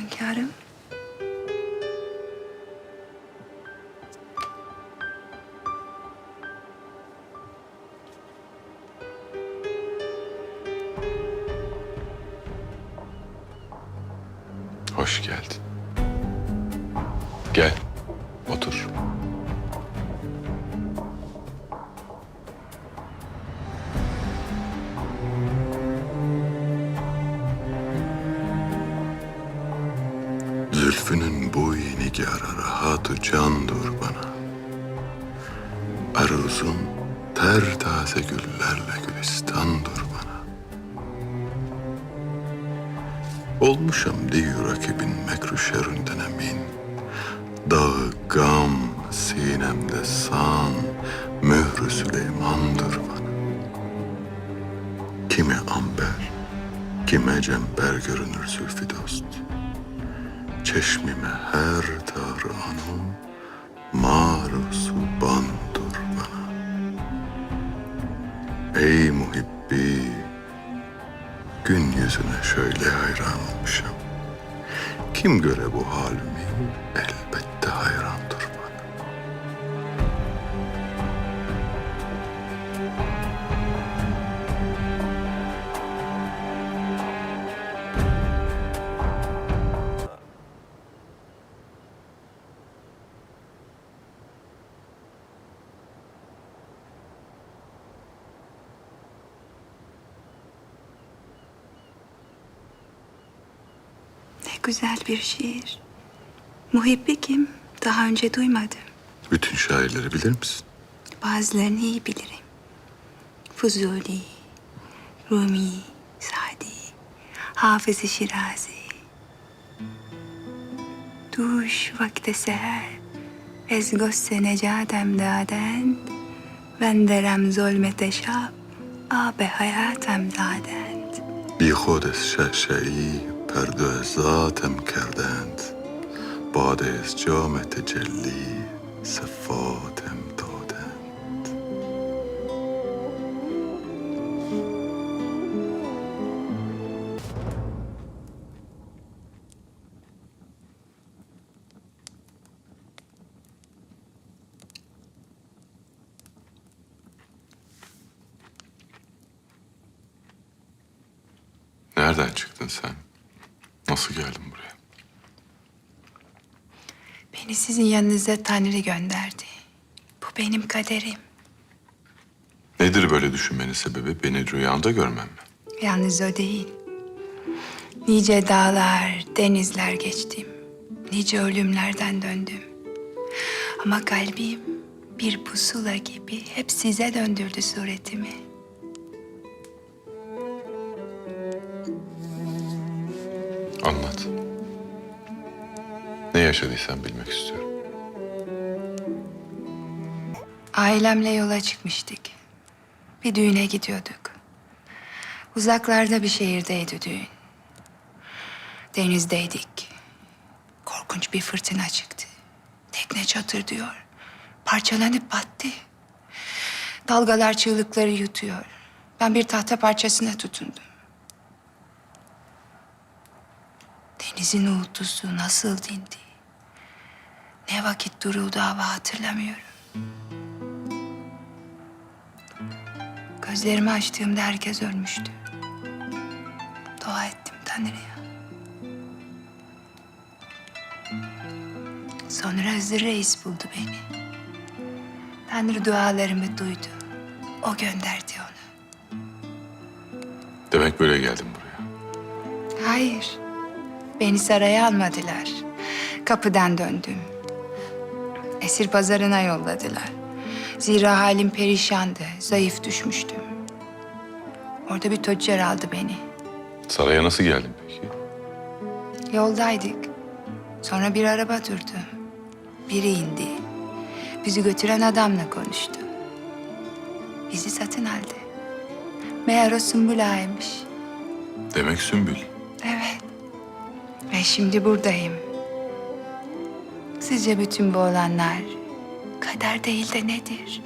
Hünkârım. Hoş geldin. Gel, Zülfünün bu nigarı rahatı candır bana. Aruzun ter taze güllerle gülistandır bana. Olmuşam diyor rakibin mekru şerrinden emin. Dağı gam sinemde san, mührü Süleyman'dır bana. Kime amber, kime cember görünür zülfü dost. Çeşmime her tarı anı, marusu bandır bana. Ey muhibbi, gün yüzüne şöyle hayran olmuşum. Kim göre bu halimi elbette güzel bir şiir. Muhibbi kim? Daha önce duymadım. Bütün şairleri bilir misin? Bazılarını iyi bilirim. Fuzuli, Rumi, Sadi, Hafız-ı Şirazi. Duş vakte seher, ez gosse necadem dadend, venderem zulmete şab, abe hayatem dadend. Bihudes şaşayı پرده ذاتم کردند باد از جام تجلی صفاتم دادند Nereden çıktın sen? Nasıl geldin buraya? Beni sizin yanınıza Tanrı gönderdi. Bu benim kaderim. Nedir böyle düşünmenin sebebi? Beni rüyanda görmem mi? Yalnız o değil. Nice dağlar, denizler geçtim. Nice ölümlerden döndüm. Ama kalbim bir pusula gibi hep size döndürdü suretimi. Ne yaşadıysan bilmek istiyorum. Ailemle yola çıkmıştık. Bir düğüne gidiyorduk. Uzaklarda bir şehirdeydi düğün. Denizdeydik. Korkunç bir fırtına çıktı. Tekne çatır diyor. Parçalanıp battı. Dalgalar çığlıkları yutuyor. Ben bir tahta parçasına tutundum. Denizin uğultusu nasıl dindi? Ne vakit duruldu hava hatırlamıyorum. Gözlerimi açtığımda herkes ölmüştü. Dua ettim Tanrı'ya. Sonra Hızır Reis buldu beni. Tanrı dualarımı duydu. O gönderdi onu. Demek böyle geldin buraya. Hayır. Beni saraya almadılar. Kapıdan döndüm. Esir pazarına yolladılar. Zira halim perişandı. Zayıf düşmüştüm. Orada bir tüccar aldı beni. Saraya nasıl geldin peki? Yoldaydık. Sonra bir araba durdu. Biri indi. Bizi götüren adamla konuştu. Bizi satın aldı. Meğer o Sümbül Ağa'ymış. Demek Sümbül. Evet. Ve şimdi buradayım. Sizce bütün bu olanlar kader değil de nedir?